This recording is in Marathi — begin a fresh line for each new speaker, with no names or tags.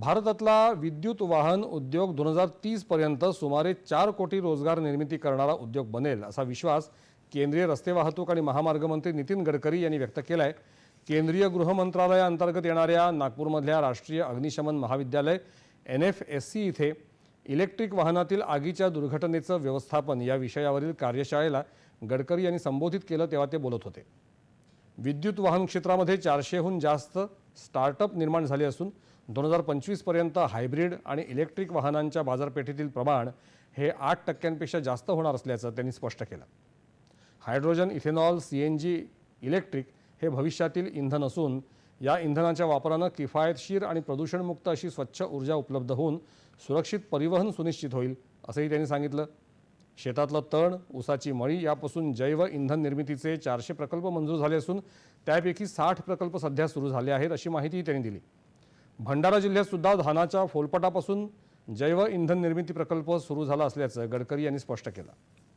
भारतातला विद्युत वाहन उद्योग दोन हजार तीसपर्यंत सुमारे चार कोटी रोजगार निर्मिती करणारा उद्योग बनेल असा विश्वास केंद्रीय रस्ते वाहतूक आणि महामार्ग मंत्री नितीन गडकरी यांनी व्यक्त केला आहे केंद्रीय गृहमंत्रालयाअंतर्गत येणाऱ्या नागपूरमधल्या राष्ट्रीय अग्निशमन महाविद्यालय एन एफ एस सी इथे इलेक्ट्रिक वाहनातील आगीच्या दुर्घटनेचं व्यवस्थापन या विषयावरील कार्यशाळेला गडकरी यांनी संबोधित केलं तेव्हा ते बोलत होते विद्युत वाहन क्षेत्रामध्ये चारशेहून जास्त स्टार्टअप निर्माण झाले असून दोन हजार पंचवीसपर्यंत हायब्रिड आणि इलेक्ट्रिक वाहनांच्या बाजारपेठेतील प्रमाण हे आठ टक्क्यांपेक्षा जास्त होणार असल्याचं त्यांनी स्पष्ट केलं hydrogen ethanol C N G electric हे भविष्यातील इंधन असून या इंधनाच्या वापरानं किफायतशीर आणि प्रदूषणमुक्त अशी स्वच्छ ऊर्जा उपलब्ध होऊन सुरक्षित परिवहन सुनिश्चित होईल असंही त्यांनी सांगितलं शेतातलं तण ऊसाची मळी यापासून जैव इंधन निर्मितीचे चारशे प्रकल्प मंजूर झाले असून त्यापैकी साठ प्रकल्प सध्या सुरू झाले आहेत अशी माहितीही त्यांनी दिली भंडारा जिल्ह्यात सुद्धा धानाच्या फोलपटापासून जैव इंधन निर्मिती प्रकल्प सुरू झाला असल्याचं गडकरी यांनी स्पष्ट केलं